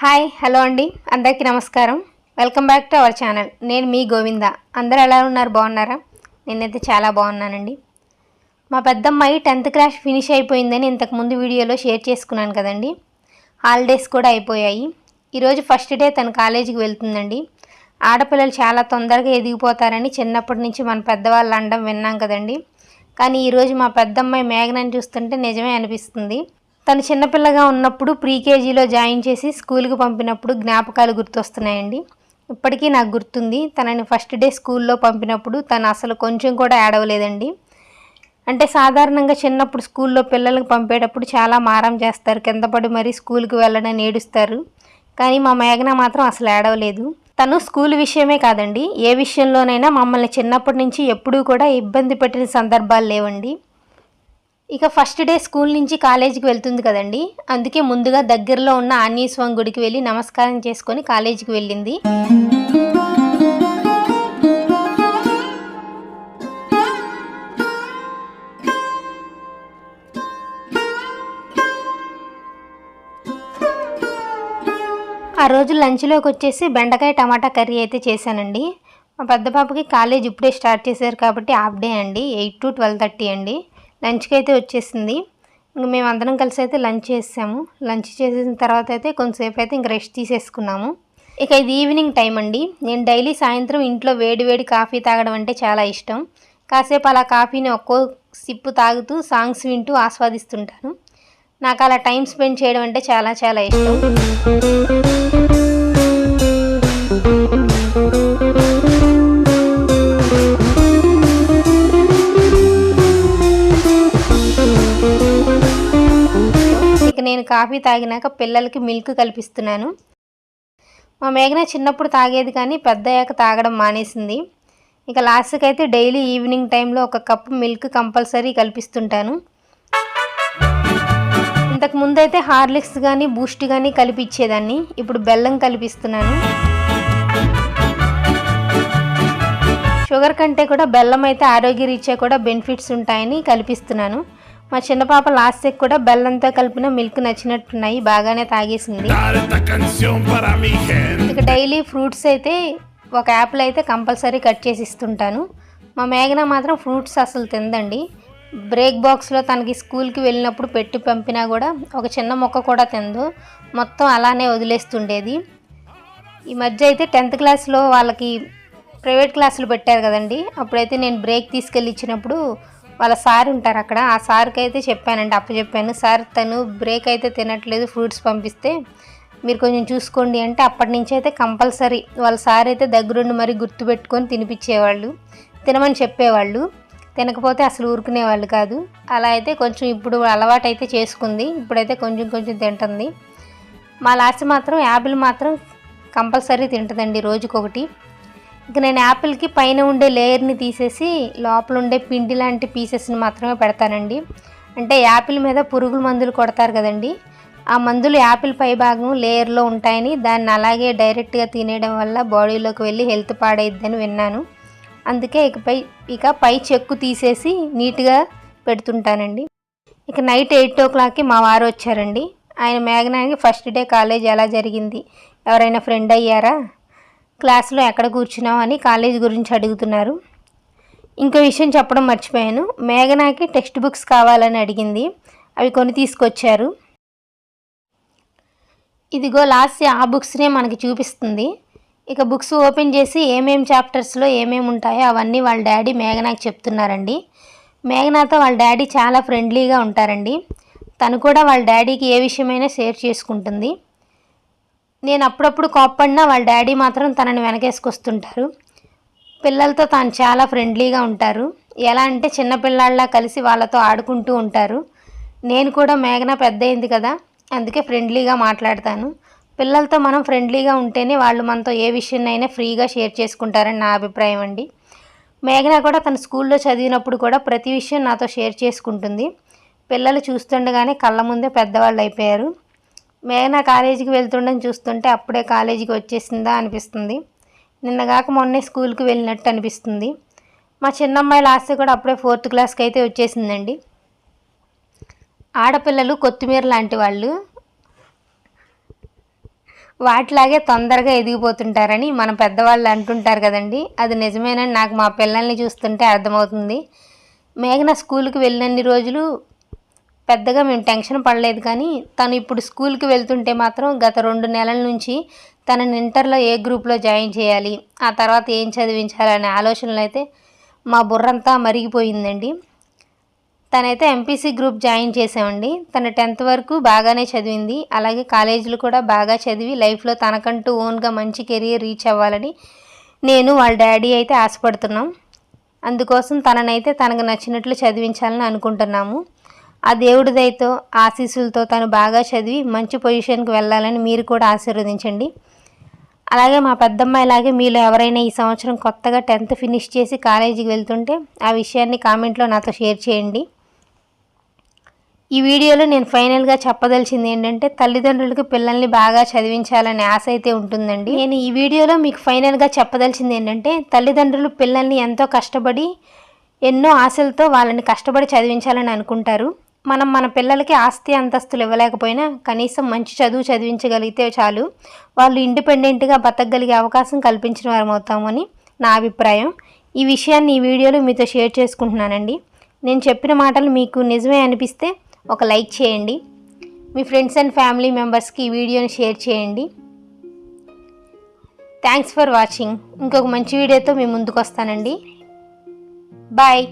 Hi hello అండి. అందరికీ నమస్కారం. Welcome back to our channel. నేను మీ గోవింద. అందరూ ఎలా ఉన్నారు? బాగున్నారా? నేనైతే చాలా బాగున్నానండి. మా పెద్దమ్మాయి టెన్త్ క్లాస్ ఫినిష్ అయిపోయిందని ఇంతకుముందు వీడియోలో షేర్ చేసుకున్నాను కదండి. హాలిడేస్ కూడా అయిపోయాయి. ఈరోజు ఫస్ట్ డే తన కాలేజీకి వెళ్తుందండి. ఆడపిల్లలు చాలా తొందరగా ఎదిగిపోతారని చిన్నప్పటి నుంచి మన పెద్దవాళ్ళు అనడం విన్నాం కదండి. కానీ ఈరోజు మా పెద్దమ్మాయి మేఘనని చూస్తుంటే నిజమే అనిపిస్తుంది. తను చిన్నపిల్లగా ఉన్నప్పుడు ప్రీకేజీలో జాయిన్ చేసి స్కూల్కి పంపినప్పుడు జ్ఞాపకాలు గుర్తొస్తున్నాయండి. ఇప్పటికీ నాకు గుర్తుంది తనని ఫస్ట్ డే స్కూల్లో పంపినప్పుడు తను అసలు కొంచెం కూడా ఏడవలేదండి అంటే సాధారణంగా చిన్నప్పుడు స్కూల్లో పిల్లలకు పంపేటప్పుడు చాలా మారం చేస్తారు కింద పడి మరీ స్కూల్కి వెళ్ళడం ఏడుస్తారు. కానీ మా మేఘన మాత్రం అసలు ఏడవలేదు తను స్కూల్ విషయమే కాదండి ఏ విషయంలోనైనా మమ్మల్ని చిన్నప్పటి నుంచి ఎప్పుడూ కూడా ఇబ్బంది పెట్టిన సందర్భాలు లేవండి. ఇక ఫస్ట్ డే స్కూల్ నుంచి కాలేజీకి వెళ్తుంది కదండి. అందుకే ముందుగా దగ్గరలో ఉన్న ఆంజనేయ స్వామి గుడికి వెళ్ళి నమస్కారం చేసుకొని కాలేజీకి వెళ్ళింది. ఆ రోజు లంచ్లోకి వచ్చేసి బెండకాయ టమాటా కర్రీ అయితే చేశానండి. మా పెద్ద పాపకి కాలేజ్ ఇప్పుడే స్టార్ట్ చేశారు కాబట్టి హాఫ్ డే అండి ఎయిట్ టు ట్వెల్వ్ థర్టీ అండి. లంచ్కి అయితే వచ్చేసింది. ఇంక మేము అందరం కలిసి అయితే లంచ్ చేసాము. లంచ్ చేసిన తర్వాత అయితే కొంతసేపు అయితే ఇంక రెస్ట్ తీసేసుకున్నాము. ఇక ఇది ఈవినింగ్ టైం అండి. నేను డైలీ సాయంత్రం ఇంట్లో వేడి వేడి కాఫీ తాగడం అంటే చాలా ఇష్టం. కాసేపు అలా కాఫీని ఒక్కో సిప్పు తాగుతూ సాంగ్స్ వింటూ ఆస్వాదిస్తుంటాను. నాకు అలా టైం స్పెండ్ చేయడం అంటే చాలా చాలా ఇష్టం. కాఫీ తాగినాక పిల్లలకి మిల్క్ కల్పిస్తున్నాను. మా మేఘన చిన్నప్పుడు తాగేది కానీ పెద్దయ్యాక తాగడం మానేసింది. ఇక లాస్ట్కి అయితే డైలీ ఈవినింగ్ టైంలో ఒక కప్పు మిల్క్ కంపల్సరీ కల్పిస్తుంటాను. ఇంతకు ముందైతే హార్లిక్స్ కానీ బూస్ట్ కానీ కలిపిచ్చేదాన్ని. ఇప్పుడు బెల్లం కలిపిస్తున్నాను. షుగర్ కంటే కూడా బెల్లం అయితే ఆరోగ్యరీత్యా కూడా బెనిఫిట్స్ ఉంటాయని కల్పిస్తున్నాను. మా చిన్న పాప లాస్ట్ కూడా బెల్లంతో కలిపిన మిల్క్ నచ్చినట్టున్నాయి బాగానే తాగేసింది. ఇక డైలీ ఫ్రూట్స్ అయితే ఒక యాపిల్ అయితే కంపల్సరీ కట్ చేసి ఇస్తుంటాను. మా మేఘన మాత్రం ఫ్రూట్స్ అసలు తిందండి. బ్రేక్ బాక్స్లో తనకి స్కూల్కి వెళ్ళినప్పుడు పెట్టి పంపినా కూడా ఒక చిన్న మొక్క కూడా తిందు. మొత్తం అలానే వదిలేస్తుండేది. ఈ మధ్య అయితే టెన్త్ క్లాస్లో వాళ్ళకి ప్రైవేట్ క్లాసులు పెట్టారు కదండి. అప్పుడైతే నేను బ్రేక్ తీసుకెళ్ళి ఇచ్చినప్పుడు వాళ్ళ సార్ ఉంటారు అక్కడ. ఆ సార్కి అయితే చెప్పానండి అప్పు చెప్పాను సార్ తను బ్రేక్ అయితే తినట్లేదు ఫ్రూట్స్ పంపిస్తే మీరు కొంచెం చూసుకోండి అంటే అప్పటి నుంచి అయితే కంపల్సరీ వాళ్ళ సార్ అయితే దగ్గరుండి మరి గుర్తుపెట్టుకొని తినిపించేవాళ్ళు తినమని చెప్పేవాళ్ళు. తినకపోతే అసలు ఊరుకునేవాళ్ళు కాదు. అలా అయితే కొంచెం ఇప్పుడు అలవాటు అయితే చేసుకుంది. ఇప్పుడైతే కొంచెం కొంచెం తింటుంది. మా లాస్ట్ మాత్రం యాపిల్ మాత్రం కంపల్సరీ తింటుందండి రోజుకొకటి. ఇక నేను యాపిల్కి పైన ఉండే లేయర్ని తీసేసి లోపల ఉండే పిండి లాంటి పీసెస్ని మాత్రమే పెడతానండి. అంటే యాపిల్ మీద పురుగుల మందులు కొడతారు కదండి. ఆ మందులు యాపిల్ పై భాగం లేయర్లో ఉంటాయని దాన్ని అలాగే డైరెక్ట్గా తినేయడం వల్ల బాడీలోకి వెళ్ళి హెల్త్ పాడైద్దని విన్నాను. అందుకే ఇకపై ఇక పై చెక్కు తీసేసి నీట్గా పెడుతుంటానండి. ఇక నైట్ ఎయిట్ ఓ క్లాక్కి మా వారు వచ్చారండి. ఆయన మేఘనానికి ఫస్ట్ డే కాలేజ్ ఎలా జరిగింది? ఎవరైనా ఫ్రెండ్ అయ్యారా? క్లాస్లో ఎక్కడ కూర్చున్నావు అని కాలేజ్ గురించి అడుగుతున్నారు. ఇంకో విషయం చెప్పడం మర్చిపోయాను. మేఘనాకి టెక్స్ట్ బుక్స్ కావాలని అడిగింది. అవి కొని తీసుకొచ్చారు. ఇదిగో లాస్ట్ ఆ బుక్స్నే మనకి చూపిస్తుంది. ఇక బుక్స్ ఓపెన్ చేసి ఏమేం చాప్టర్స్లో ఏమేమి ఉంటాయో అవన్నీ వాళ్ళ డాడీ మేఘనాకి చెప్తున్నారండి. మేఘనాతో వాళ్ళ డాడీ చాలా ఫ్రెండ్లీగా ఉంటారండి. తను కూడా వాళ్ళ డాడీకి ఏ విషయమైనా షేర్ చేసుకుంటుంది. నేను అప్పుడప్పుడు కోప్పడినా వాళ్ళ డాడీ మాత్రం తనని వెనకేసుకొస్తుంటారు. పిల్లలతో తాను చాలా ఫ్రెండ్లీగా ఉంటారు. ఎలా అంటే చిన్నపిల్లాళ్ళ కలిసి వాళ్ళతో ఆడుకుంటూ ఉంటారు. నేను కూడా మేఘన పెద్ద అయింది కదా అందుకే ఫ్రెండ్లీగా మాట్లాడతాను. పిల్లలతో మనం ఫ్రెండ్లీగా ఉంటేనే వాళ్ళు మనతో ఏ విషయాన్నైనా ఫ్రీగా షేర్ చేసుకుంటారని నా అభిప్రాయం అండి. మేఘన కూడా తన స్కూల్లో చదివినప్పుడు కూడా ప్రతి విషయం నాతో షేర్ చేసుకుంటుంది. పిల్లలు చూస్తుండగానే కళ్ళ ముందే పెద్దవాళ్ళు అయిపోయారు. మేఘన కాలేజీకి వెళ్తుండని చూస్తుంటే అప్పుడే కాలేజీకి వచ్చేసిందా అనిపిస్తుంది. నిన్నగాక మొన్నే స్కూల్కి వెళ్ళినట్టు అనిపిస్తుంది. మా చిన్నమ్మాయి లాస్ట్ కూడా అప్పుడే ఫోర్త్ క్లాస్కి అయితే వచ్చేసిందండి. ఆడపిల్లలు కొత్తిమీర లాంటి వాళ్ళు వాటిలాగే తొందరగా ఎదిగిపోతుంటారని మన పెద్దవాళ్ళు అంటుంటారు కదండి. అది నిజమేనని నాకు మా పిల్లల్ని చూస్తుంటే అర్థమవుతుంది. మేఘన స్కూల్కి వెళ్ళినన్ని రోజులు పెద్దగా మేము టెన్షన్ పడలేదు కానీ తను ఇప్పుడు స్కూల్కి వెళ్తుంటే మాత్రం గత రెండు నెలల నుంచి తనని ఇంటర్లో ఏ గ్రూప్లో జాయిన్ చేయాలి ఆ తర్వాత ఏం చదివించాలనే ఆలోచనలు అయితే మా బుర్రంతా మరిగిపోయిందండి. తనైతే ఎంపీసీ గ్రూప్ జాయిన్ చేసామండి తన టెన్త్ వరకు బాగానే చదివింది. అలాగే కాలేజీలు కూడా బాగా చదివి లైఫ్లో తనకంటూ ఓన్గా మంచి కెరీర్ రీచ్ అవ్వాలని నేను వాళ్ళ డాడీ అయితే ఆశపడుతున్నాం. అందుకోసం తననైతే తనకు నచ్చినట్లు చదివించాలని అనుకుంటున్నాము. ఆ దేవుడి దయతో ఆశీస్సులతో తను బాగా చదివి మంచి పొజిషన్కి వెళ్ళాలని మీరు కూడా ఆశీర్వదించండి. అలాగే మా పెద్దమ్మాయిలాగే మీలో ఎవరైనా ఈ సంవత్సరం కొత్తగా టెన్త్ ఫినిష్ చేసి కాలేజీకి వెళ్తుంటే ఆ విషయాన్ని కామెంట్లో నాతో షేర్ చేయండి. ఈ వీడియోలో నేను ఫైనల్గా చెప్పదలిచింది ఏంటంటే తల్లిదండ్రులకు పిల్లల్ని బాగా చదివించాలనే ఆశ అయితే ఉంటుందండి. నేను ఈ వీడియోలో మీకు ఫైనల్గా చెప్పదలిచింది ఏంటంటే తల్లిదండ్రులు పిల్లల్ని ఎంతో కష్టపడి ఎన్నో ఆశలతో వాళ్ళని కష్టపడి చదివించాలని అనుకుంటారు. మనం మన పిల్లలకి ఆస్తి అంతస్తులు ఇవ్వలేకపోయినా కనీసం మంచి చదువు చదివించగలిగితే చాలు. వాళ్ళు ఇండిపెండెంట్గా బతకగలిగే అవకాశం కల్పించిన వారం అవుతామని నా అభిప్రాయం. ఈ విషయాన్ని ఈ వీడియోలో మీతో షేర్ చేసుకుంటున్నానండి. నేను చెప్పిన మాటలు మీకు నిజమే అనిపిస్తే ఒక లైక్ చేయండి. మీ ఫ్రెండ్స్ అండ్ ఫ్యామిలీ మెంబర్స్కి ఈ వీడియోని షేర్ చేయండి. Thanks for watching. ఇంకొక మంచి వీడియోతో మీ ముందుకు వస్తానండి. బాయ్.